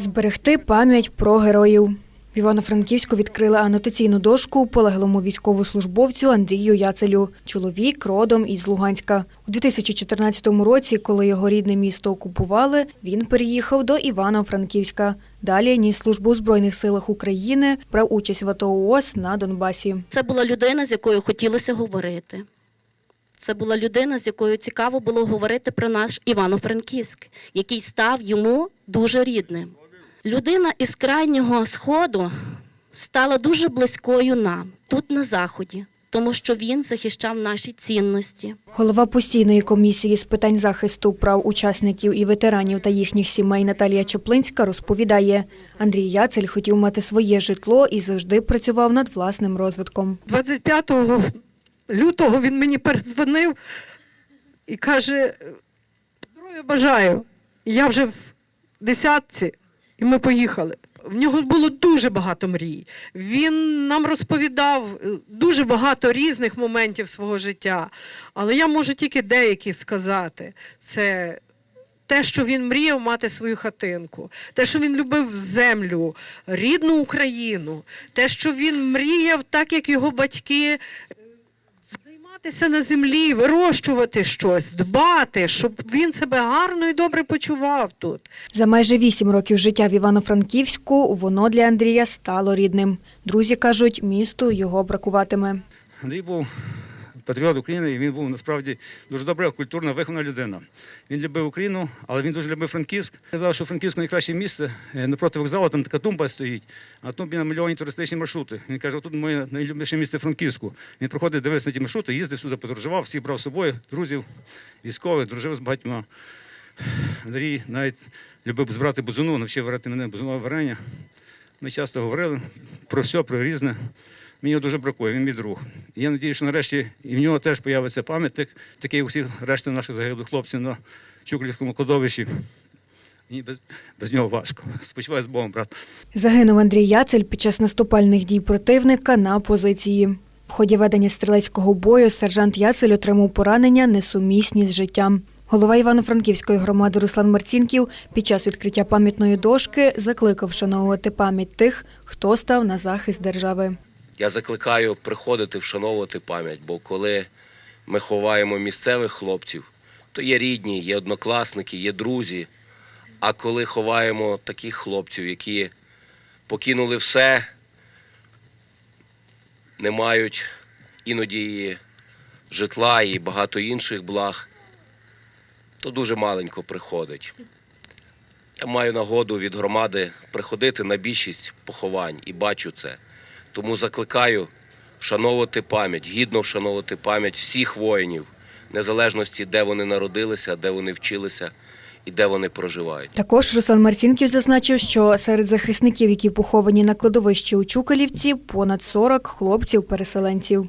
Зберегти пам'ять про героїв. В Івано-Франківську відкрили анотаційну дошку полеглому військовослужбовцю Андрію Яцелю. Чоловік родом із Луганська. У 2014 році, коли його рідне місто окупували, він переїхав до Івано-Франківська. Далі ніс службу у Збройних силах України, брав участь в АТО ООС на Донбасі. Це була людина, з якою хотілося говорити. Це була людина, з якою цікаво було говорити про наш Івано-Франківськ, який став йому дуже рідним. Людина із крайнього сходу стала дуже близькою нам тут на заході, тому що він захищав наші цінності. Голова постійної комісії з питань захисту прав учасників і ветеранів та їхніх сімей Наталія Чоплинська розповідає, Андрій Яцель хотів мати своє житло і завжди працював над власним розвитком. 25 лютого він мені передзвонив і каже: здоров'я бажаю. Я вже в десятці, і ми поїхали. В нього було дуже багато мрій. Він нам розповідав е, дуже багато різних моментів свого життя. Але я можу тільки деякі сказати. Це те, що він мріяв мати свою хатинку, те, що він любив землю, рідну Україну, те, що він мріяв, так як його батьки, займатися на землі, вирощувати щось, дбати, щоб він себе гарно і добре почував тут. За майже вісім років життя в Івано-Франківську воно для Андрія стало рідним. Друзі кажуть, місту його бракуватиме. Андрій був патріот України, і він був насправді дуже добра, культурна, вихована людина. Він любив Україну, але він дуже любив Франківськ. Казав, що Франківськ найкраще місце. Е, Напроти вокзалу там така тумба стоїть, а на тумбі туристичні маршрути. Він каже, тут моє найлюбніше місце Франківську. Він проходив, дивився на ті маршрути, їздив сюди, подорожував, всіх брав з собою, друзів, військових, дружив з багатьма. Андрій навіть любив збирати бузуну, навчив варити мене бузунове варення. Ми часто говорили про все, про різне. Мені дуже бракує, він мій друг. І я сподіваюся, що нарешті і в нього теж з'явиться пам'ятник, такий у всіх решти наших загиблих хлопців на Чуклівському кладовищі. Мені без, без нього важко. Спочиваю з Богом, брат. Загинув Андрій Яцель під час наступальних дій противника на позиції. В ході ведення стрілецького бою сержант Яцель отримав поранення несумісні з життям. Голова Івано-Франківської громади Руслан Марцінків під час відкриття пам'ятної дошки закликав вшановувати пам'ять тих, хто став на захист держави. Я закликаю приходити вшановувати пам'ять, бо коли ми ховаємо місцевих хлопців, то є рідні, є однокласники, є друзі. А коли ховаємо таких хлопців, які покинули все, не мають іноді і житла і багато інших благ, то дуже маленько приходить. Я маю нагоду від громади приходити на більшість поховань і бачу це. Тому закликаю вшановувати пам'ять, гідно вшановувати пам'ять всіх воїнів, незалежності, де вони народилися, де вони вчилися і де вони проживають. Також Руслан Марцінків зазначив, що серед захисників, які поховані на кладовищі у Чукалівці, понад 40 хлопців-переселенців.